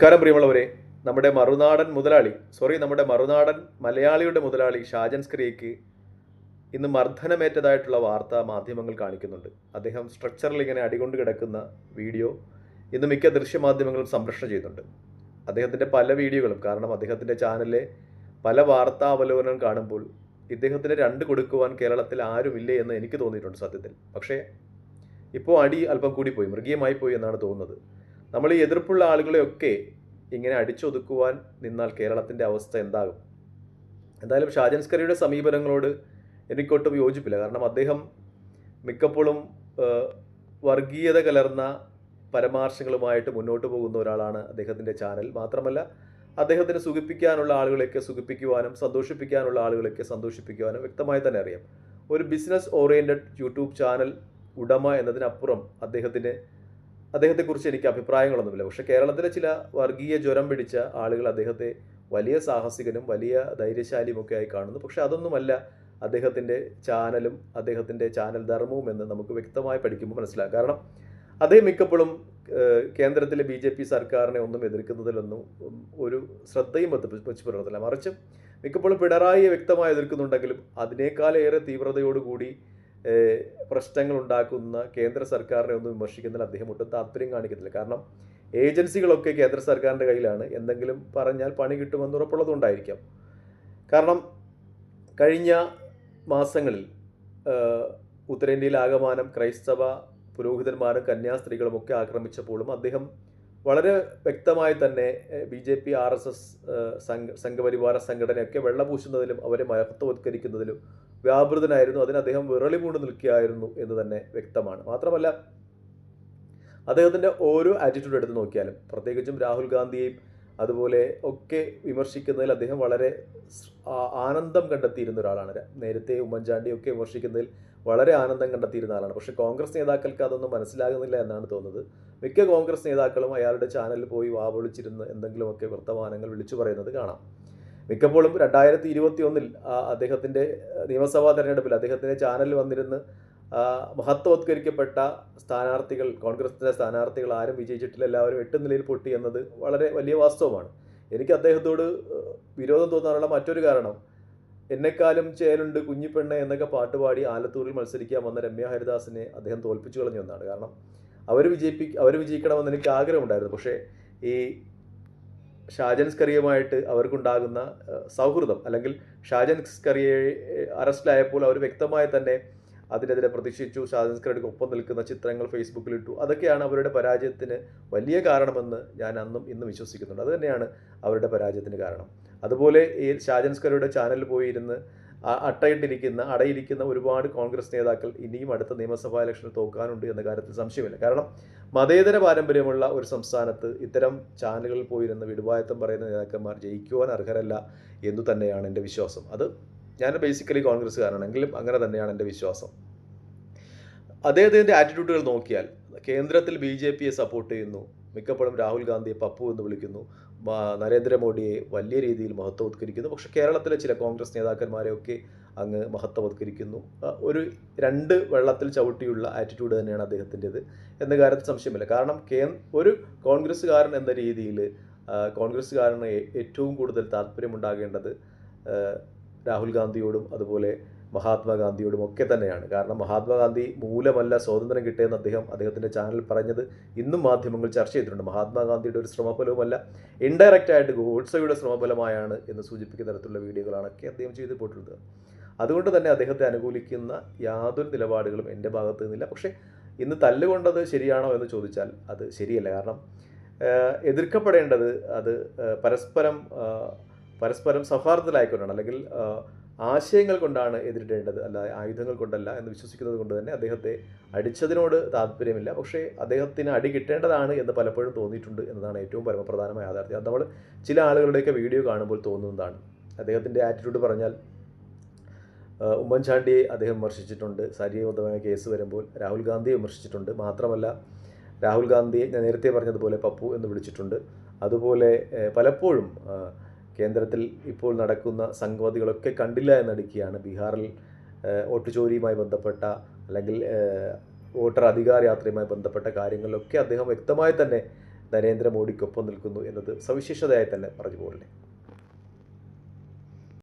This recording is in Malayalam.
നമസ്കാരം പ്രിയമുള്ളവരെ. നമ്മുടെ മറുനാടൻ മുതലാളി സോറി നമ്മുടെ മറുനാടൻ മലയാളിയുടെ മുതലാളി ഷാജൻ സ്ക്രിയയ്ക്ക് ഇന്ന് മർദ്ദനമേറ്റതായിട്ടുള്ള വാർത്ത മാധ്യമങ്ങൾ കാണിക്കുന്നുണ്ട്. അദ്ദേഹം സ്ട്രക്ചറിൽ ഇങ്ങനെ അടികൊണ്ട് കിടക്കുന്ന വീഡിയോ ഇന്ന് മിക്ക ദൃശ്യമാധ്യമങ്ങളും സംപ്രേഷണം ചെയ്യുന്നുണ്ട്. അദ്ദേഹത്തിന്റെ പല വീഡിയോകളും കാരണം അദ്ദേഹത്തിന്റെ ചാനലിലെ പല വാർത്താ അവലോകനം കാണുമ്പോൾ ഇദ്ദേഹത്തിന് രണ്ട് കൊടുക്കുവാൻ കേരളത്തിൽ ആരുമില്ലേ എന്ന് എനിക്ക് തോന്നിയിട്ടുണ്ട് സത്യത്തിൽ. പക്ഷേ ഇപ്പോൾ അടി അല്പം കൂടിപ്പോയി മൃഗീയമായി പോയി എന്നാണ് തോന്നുന്നത്. നമ്മൾ ഈ എതിർപ്പുള്ള ആളുകളെയൊക്കെ ഇങ്ങനെ അടിച്ചൊതുക്കുവാൻ നിന്നാൽ കേരളത്തിന്റെ അവസ്ഥ എന്താകും? എന്തായാലും ഷാജൻസ്കറിയുടെ സമീപനങ്ങളോട് എനിക്കൊട്ടും യോജിപ്പില്ല. കാരണം അദ്ദേഹം മിക്കപ്പോഴും വർഗീയത കലർന്ന പരമാർശങ്ങളുമായിട്ട് മുന്നോട്ട് പോകുന്ന ഒരാളാണ് അദ്ദേഹത്തിന്റെ ചാനൽ. മാത്രമല്ല അദ്ദേഹത്തിന് സുഖിപ്പിക്കാനുള്ള ആളുകളെയൊക്കെ സുഖിപ്പിക്കുവാനും സന്തോഷിപ്പിക്കാനുള്ള ആളുകളെയൊക്കെ സന്തോഷിപ്പിക്കുവാനും വ്യക്തമായി തന്നെ അറിയാം. ഒരു ബിസിനസ് ഓറിയന്റഡ് യൂട്യൂബ് ചാനൽ ഉടമ എന്നതിനപ്പുറം അദ്ദേഹത്തിന് അദ്ദേഹത്തെക്കുറിച്ച് എനിക്ക് അഭിപ്രായങ്ങളൊന്നുമില്ല. പക്ഷേ കേരളത്തിലെ ചില വർഗീയ ജ്വരം പിടിച്ച ആളുകൾ അദ്ദേഹത്തെ വലിയ സാഹസികനും വലിയ ധൈര്യശാലിയുമൊക്കെ ആയി കാണുന്നു. പക്ഷേ അതൊന്നുമല്ല അദ്ദേഹത്തിന്റെ ചാനലും അദ്ദേഹത്തിന്റെ ചാനൽ ധർമ്മവും എന്ന് നമുക്ക് വ്യക്തമായി പഠിക്കുമ്പോൾ മനസ്സിലാകും കാരണം അദ്ദേഹം മിക്കപ്പോഴും കേന്ദ്രത്തിലെ ബി ജെ പി സർക്കാരിനെ ഒന്നും എതിർക്കുന്നതിലൊന്നും ഒരു ശ്രദ്ധയും വെച്ച് പുലർത്തില്ല. മറിച്ച് മിക്കപ്പോഴും പിണറായിയെ വ്യക്തമായി എതിർക്കുന്നുണ്ടെങ്കിലും അതിനേക്കാളേറെ തീവ്രതയോടുകൂടി പ്രശ്നങ്ങൾ ഉണ്ടാക്കുന്ന കേന്ദ്ര സർക്കാരിനെ ഒന്നും വിമർശിക്കുന്നതിൽ അദ്ദേഹം ഒട്ടും താല്പര്യം കാണിക്കുന്നില്ല. കാരണം ഏജൻസികളൊക്കെ കേന്ദ്ര സർക്കാരിന്റെ കയ്യിലാണ്. എന്തെങ്കിലും പറഞ്ഞാൽ പണി കിട്ടുമെന്ന് ഉറപ്പുള്ളതുകൊണ്ടായിരിക്കാം. കാരണം കഴിഞ്ഞ മാസങ്ങളിൽ ഉത്തരേന്ത്യയിൽ ആകമാനം ക്രൈസ്തവ പുരോഹിതന്മാരും കന്യാസ്ത്രീകളും ഒക്കെ ആക്രമിച്ചപ്പോഴും അദ്ദേഹം വളരെ വ്യക്തമായി തന്നെ B J P R S S സംഘ സംഘപരിവാര സംഘടനയൊക്കെ വെള്ളപൂശുന്നതിലും അവരെ മഹത്വവത്കരിക്കുന്നതിലും വ്യാപൃതനായിരുന്നു. അതിന് അദ്ദേഹം വിറളി നിൽക്കുകയായിരുന്നു എന്ന് തന്നെ വ്യക്തമാണ്. മാത്രമല്ല അദ്ദേഹത്തിന്റെ ഓരോ ആറ്റിറ്റ്യൂഡ് എടുത്ത് നോക്കിയാലും പ്രത്യേകിച്ചും രാഹുൽ ഗാന്ധിയെയും അതുപോലെ ഒക്കെ വിമർശിക്കുന്നതിൽ അദ്ദേഹം വളരെ ആനന്ദം കണ്ടെത്തിയിരുന്ന ഒരാളാണ്. നേരത്തെ നേരത്തെ ഉമ്മൻചാണ്ടിയൊക്കെ വിമർശിക്കുന്നതിൽ വളരെ ആനന്ദം കണ്ടെത്തിയിരുന്ന ആളാണ്. പക്ഷേ കോൺഗ്രസ് നേതാക്കൾക്ക് അതൊന്നും മനസ്സിലാകുന്നില്ല എന്നാണ് തോന്നുന്നത്. മിക്ക കോൺഗ്രസ് നേതാക്കളും അയാളുടെ ചാനലിൽ പോയി വാവൊളിച്ചിരുന്ന് എന്തെങ്കിലുമൊക്കെ വർത്തമാനങ്ങൾ വിളിച്ചു പറയുന്നത് കാണാം. മിക്കപ്പോഴും രണ്ടായിരത്തി ഇരുപത്തി ഒന്നിൽ അദ്ദേഹത്തിന്റെ നിയമസഭാ തെരഞ്ഞെടുപ്പിൽ അദ്ദേഹത്തിന്റെ ചാനലിൽ വന്നിരുന്ന് മഹത്വവത്കരിക്കപ്പെട്ട സ്ഥാനാർത്ഥികൾ കോൺഗ്രസിന്റെ സ്ഥാനാർത്ഥികൾ ആരും വിജയിച്ചിട്ടില്ല എല്ലാവരും എട്ട് നിലയിൽ പൊട്ടി എന്നത് വളരെ വലിയ വാസ്തവമാണ്. എനിക്ക് അദ്ദേഹത്തോട് വിരോധം തോന്നാനുള്ള മറ്റൊരു കാരണം എന്നെക്കാലും ചേലുണ്ട് കുഞ്ഞിപ്പെണ്ണ എന്നൊക്കെ പാട്ടുപാടി ആലത്തൂരിൽ മത്സരിക്കാൻ വന്ന രമ്യ ഹരിദാസിനെ അദ്ദേഹം തോൽപ്പിച്ചു കളഞ്ഞു എന്നാണ് കാരണം അവർ വിജയിപ്പി അവർ വിജയിക്കണമെന്ന് എനിക്ക് ആഗ്രഹമുണ്ടായിരുന്നു. പക്ഷേ ഈ ഷാജൻ കറിയുമായിട്ട് അവർക്കുണ്ടാകുന്ന സൗഹൃദം അല്ലെങ്കിൽ ഷാജൻസ്കറിയെ അറസ്റ്റിലായപ്പോൾ അവർ വ്യക്തമായി തന്നെ അതിനെതിരെ പ്രതിഷേധിച്ചു ഷാജൻസ്കറിയുടെ ഒപ്പം നിൽക്കുന്ന ചിത്രങ്ങൾ ഫേസ്ബുക്കിൽ ഇട്ടു. അതൊക്കെയാണ് അവരുടെ പരാജയത്തിന് വലിയ കാരണമെന്ന് ഞാൻ അന്നും ഇന്നും വിശ്വസിക്കുന്നുണ്ട്. അത് തന്നെയാണ് അവരുടെ പരാജയത്തിന് കാരണം. അതുപോലെ ഈ ഷാജൻസ്കറിയുടെ ചാനലിൽ പോയിരുന്ന് അട്ടയിട്ടിരിക്കുന്ന അടയിരിക്കുന്ന ഒരുപാട് കോൺഗ്രസ് നേതാക്കൾ ഇനിയും അടുത്ത നിയമസഭാ ഇലക്ഷനിൽ തോക്കാനുണ്ട് എന്ന കാര്യത്തിൽ സംശയമില്ല. കാരണം മതേതര പാരമ്പര്യമുള്ള ഒരു സംസ്ഥാനത്ത് ഇത്തരം ചാനലുകളിൽ പോയിരുന്ന വിടുവായത്തം പറയുന്ന നേതാക്കന്മാർ ജയിക്കുവാൻ അർഹരല്ല എന്നു തന്നെയാണ് എന്റെ വിശ്വാസം. അത് ഞാൻ ബേസിക്കലി കോൺഗ്രസ്സുകാരാണെങ്കിലും അങ്ങനെ തന്നെയാണ് എന്റെ വിശ്വാസം. അദ്ദേഹത്തിന്റെ ആറ്റിറ്റ്യൂഡുകൾ നോക്കിയാൽ കേന്ദ്രത്തിൽ ബി ജെ പിയെ സപ്പോർട്ട് ചെയ്യുന്നു. മിക്കപ്പോഴും രാഹുൽ ഗാന്ധിയെ പപ്പു എന്ന് വിളിക്കുന്നു. നരേന്ദ്രമോദിയെ വലിയ രീതിയിൽ മഹത്വവത്കരിക്കുന്നു. പക്ഷേ കേരളത്തിലെ ചില കോൺഗ്രസ് നേതാക്കന്മാരെയൊക്കെ അങ്ങ് മഹത്വവത്കരിക്കുന്നു. ഒരു രണ്ട് വെള്ളത്തിൽ ചവിട്ടിയുള്ള ആറ്റിറ്റ്യൂഡ് തന്നെയാണ് അദ്ദേഹത്തിന്റെത്. എന്ന കാര്യത്തിൽ സംശയമില്ല. കാരണം കേ ഒരു കോൺഗ്രസ്സുകാരൻ എന്ന രീതിയിൽ കോൺഗ്രസ്സുകാരന് ഏറ്റവും കൂടുതൽ താല്പര്യമുണ്ടാകേണ്ടത് രാഹുൽ ഗാന്ധിയോടും അതുപോലെ മഹാത്മാഗാന്ധിയോടും ഒക്കെ തന്നെയാണ്. കാരണം മഹാത്മാഗാന്ധി മൂലമല്ല സ്വാതന്ത്ര്യം കിട്ടിയെന്ന് അദ്ദേഹം അദ്ദേഹത്തിന്റെ ചാനൽ പറഞ്ഞത് ഇന്നും മാധ്യമങ്ങൾ ചർച്ച ചെയ്തിട്ടുണ്ട്. മഹാത്മാഗാന്ധിയുടെ ഒരു ശ്രമഫലവുമല്ല ഇൻഡയറക്റ്റ് ആയിട്ട് ഗോഡ്സയുടെ ശ്രമഫലമായാണ് എന്ന് സൂചിപ്പിക്കുന്ന തരത്തിലുള്ള വീഡിയോകളാണൊക്കെ അദ്ദേഹം ചെയ്തു പോയിട്ടുള്ളത് അതുകൊണ്ട് തന്നെ അദ്ദേഹത്തെ അനുകൂലിക്കുന്ന യാതൊരു നിലപാടുകളും എന്റെ ഭാഗത്തു നിന്നില്ല. പക്ഷേ ഇന്ന് തല്ലുകൊണ്ടത് ശരിയാണോ എന്ന് ചോദിച്ചാൽ അത് ശരിയല്ല. കാരണം എതിർക്കപ്പെടേണ്ടത് അത് പരസ്പരം പരസ്പരം സൗഹാർദ്ദത്തിലായിക്കൊണ്ടാണ്. അല്ലെങ്കിൽ ആശയങ്ങൾ കൊണ്ടാണ് എതിരിടേണ്ടത് അല്ല ആയുധങ്ങൾ കൊണ്ടല്ല എന്ന് വിശ്വസിക്കുന്നത് കൊണ്ട് തന്നെ അദ്ദേഹത്തെ അടിച്ചതിനോട് താല്പര്യമില്ല. പക്ഷേ അദ്ദേഹത്തിന് അടി കിട്ടേണ്ടതാണ് എന്ന് പലപ്പോഴും തോന്നിയിട്ടുണ്ട് എന്നതാണ് ഏറ്റവും പരമപ്രധാനമായ യാഥാർത്ഥ്യം. അത് നമ്മൾ ചില ആളുകളുടെയൊക്കെ വീഡിയോ കാണുമ്പോൾ തോന്നുന്നതാണ്. അദ്ദേഹത്തിന്റെ ആറ്റിറ്റ്യൂഡ് പറഞ്ഞാൽ ഉമ്മൻചാണ്ടിയെ അദ്ദേഹം വിമർശിച്ചിട്ടുണ്ട്. സരിയുദ്ധമായ കേസ് വരുമ്പോൾ രാഹുൽ ഗാന്ധിയെ വിമർശിച്ചിട്ടുണ്ട്. മാത്രമല്ല രാഹുൽ ഗാന്ധിയെ ഞാൻ നേരത്തെ പറഞ്ഞതുപോലെ പപ്പു എന്ന് വിളിച്ചിട്ടുണ്ട്. അതുപോലെ പലപ്പോഴും കേന്ദ്രത്തിൽ ഇപ്പോൾ നടക്കുന്ന സംഗതികളൊക്കെ കണ്ടില്ല എന്നടിക്കുകയാണ്. ബീഹാറിൽ ഏ, വോട്ട് ചോരിയുമായി ബന്ധപ്പെട്ട അല്ലെങ്കിൽ വോട്ടർ അധികാര യാത്രയുമായി ബന്ധപ്പെട്ട കാര്യങ്ങളിലൊക്കെ അദ്ദേഹം വ്യക്തമായി തന്നെ നരേന്ദ്രമോദിക്കൊപ്പം നിൽക്കുന്നു എന്നത് സവിശേഷതയായി തന്നെ പറഞ്ഞു പോകല്ലേ